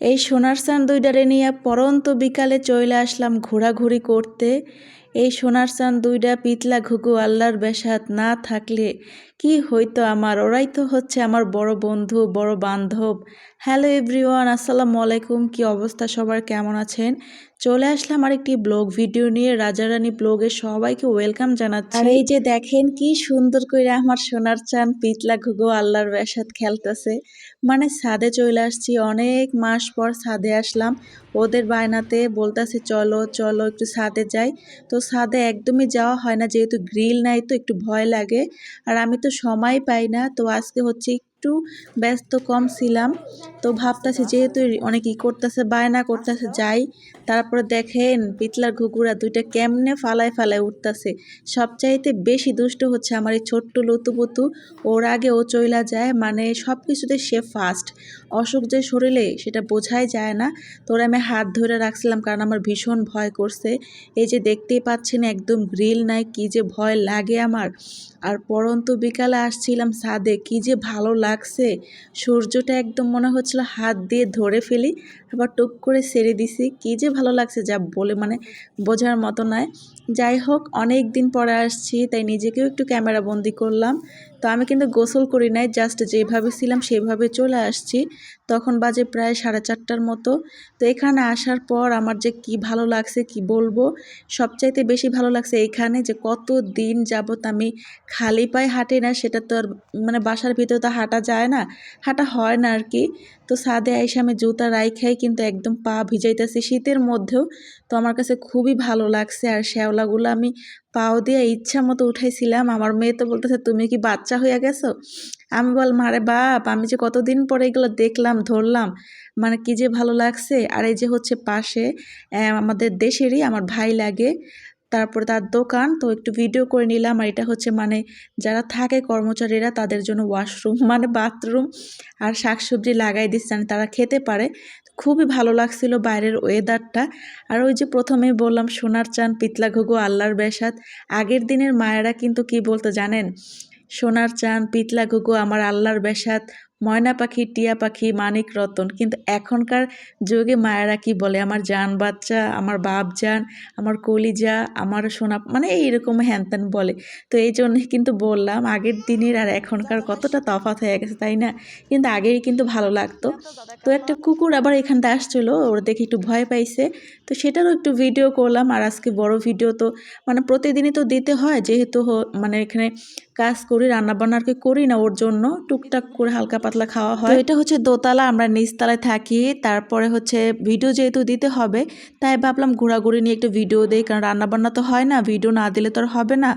এই সোনার চান দুইটারে নিয়ে পরন্ত বিকালে চলে আসলাম ঘোরাঘুরি করতে। এই সোনার চান দুইটা পিতলা ঘুঘু, আল্লাহর বেসাত না থাকলে কি হইতো আমার? ওরাই তো হচ্ছে আমার বড় বন্ধু, বড় বান্ধব। হ্যালো এভরিওয়ান আসসালামু আলাইকুম। কি অবস্থা? সবার কেমন আছেন? চলে আসলাম আর একটি ব্লগ ভিডিও নিয়ে। রাজারানী ব্লগে সবাইকে ওয়েলকাম জানাচ্ছি। আর এই যে দেখেন কি সুন্দর করে আমার সোনার চান পিতলা ঘুঘু আল্লাহর বেসাত খেলতেছে। মানে ছাদে চলে আসছি, অনেক মাস পর ছাদে আসলাম। ওদের বায়নাতে বলতেছে, চলো চলো, একটু ছাদে যাই। তো ছাদে একদমই যাওয়া হয় না, যেহেতু গ্রিল নাই তো একটু ভয় লাগে। আর আমি তো সময় পাই না, তো আজকে হচ্ছে একটু ব্যস্ত কম ছিলাম। তো ভাবতেছি যেহেতু অনেক ই করতেছে, বায়না করতেছে, যাই। তারপরে দেখেন পিতলার ঘুঘুরা দুইটা কেমনে ফালায় ফালায় উঠতেছে। সবচাইতে বেশি দুষ্ট হচ্ছে আমার এই ছোট্ট লতুপুতু ওর আগে ও চইলা যায় মানে সব কিছুতে সে ফাস্ট অসুখ যে শরীরে সেটা বোঝাই যায় না। তোর আমি হাত ধরে রাখছিলাম কারণ আমার ভীষণ ভয় করছে। এই যে দেখতেই পাচ্ছেন একদম গ্রিল নাই, কি যে ভয় লাগে আমার। আর পরন্ত বিকালে আসছিলাম ছাদে, কি যে ভালো লাগছে। সূর্যটা একদম মনে হচ্ছিল হাত দিয়ে ধরে ফেলি। আবার টুক করে ছেড়ে দিছি। কি যে ভালো লাগছে যা বলে মানে বোঝার মতো নয়। যাই হোক, অনেক দিন পরে আসছি, তাই নিজেকেও একটু ক্যামেরা বন্দি করলাম। তো আমি কিন্তু গোসল করি নাই, জাস্ট যেভাবে ছিলাম সেভাবে চলে আসছি। তখন বাজে প্রায় সাড়ে চারটার মতো। তো এখানে আসার পর আমার যে কি ভালো লাগছে, কি বলব? সবচাইতে বেশি ভালো লাগছে এখানে যে কত দিন যাবত আমি খালি পায়ে হাঁটি না, সেটা তো আর মানে বাসার ভিতরে তো হাঁটা যায় না। হাঁটা হয় না আর কি। তো সাদে আইসে আমি জুতা রাইখাই কিন্তু একদম পা ভিজাইতেছে শীতের মধ্যেও। তো আমার কাছে খুবই ভালো লাগছে আর শ্যাওলাগুলো আমি পাও দিয়ে ইচ্ছা মতো উঠাইছিলাম। আমার মেয়ে তো বলতেছে, তুমি কি বাচ্চা হইয়া গেছো? আমি বল, মারে বাপ, আমি যে কতদিন পরে এগুলো দেখলাম, ধরলাম মানে কি যে ভালো লাগছে। আর এই যে হচ্ছে পাশে আমাদের দেশেরই আমার ভাই লাগে, তারপরে তার দোকান, তো একটু ভিডিও করে নিলাম। আর এটা হচ্ছে মানে যারা থাকে কর্মচারীরা, তাদের জন্য ওয়াশরুম মানে বাথরুম আর শাকসবজি লাগাই দিচ্ছে তারা খেতে পারে। খুবই ভালো লাগছিল বাইরের ওয়েদারটা আর ওই যে প্রথমেই বললাম, সোনার চান পিতলা ঘুঘু, আল্লাহর বেসাদ আগের দিনের মায়েরা কিন্তু কি বলতো জানেন? সোনার চান পিতলা ঘুঘু, আমার আল্লাহর বেসাদ ময়না পাখি, টিয়া পাখি, মানিক রতন। কিন্তু এখনকার যুগে মায়েরা কি বলে? আমার জান বাচ্চা, আমার বাপ জান আমার কলিজা, আমার সোনা মানে এইরকম হ্যান ত্যান বলে। তো এই জন্যই কিন্তু বললাম, আগের দিনের আর এখনকার কতটা তফাত হয়ে গেছে, তাই না? কিন্তু আগেই কিন্তু ভালো লাগতো। তো একটা কুকুর আবার এখানটা আসছিল, ওর দেখে একটু ভয় পাইছে। তো সেটারও একটু ভিডিও করলাম, আর আজকে বড় ভিডিও তো মানে প্রতিদিনই তো দিতে হয়, যেহেতু মানে এখানে কাজ করি রান্নাবান্না আর কি করি না ওর জন্য টুকটাক করে হালকা পাতলা খাওয়া হয়। এটা হচ্ছে দোতলা আমরা নিচতলায় থাকি তারপরে হচ্ছে ভিডিও যেহেতু দিতে হবে তাই ভাবলাম ঘোরাঘুরি নিয়ে একটু ভিডিও দিই কারণ রান্নাবান্না তো হয় না ভিডিও না দিলে তো আর হবে না।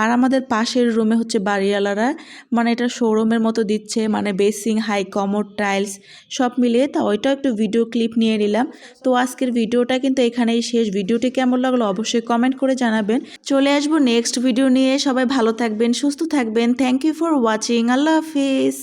আর আমাদের পাশের রুমে হচ্ছে বাড়িওয়ালারা মানে এটা শোরুমের মতো দিচ্ছে মানে বেসিং হাই কমোড টাইলস সব মিলিয়ে তা ওইটাও একটু ভিডিও ক্লিপ নিয়ে নিলাম। তো আজকের ভিডিওটা কিন্তু এখানেই শেষ। ভিডিওটি কেমন লাগল অবশ্যই কমেন্ট করে জানাবেন। চলে আসব নেক্সট ভিডিও নিয়ে সবাই ভালো থাকবেন সুস্থ থাকবেন। থ্যাংক ইউ ফর ওয়াচিং আল্লাহ হাফিজ।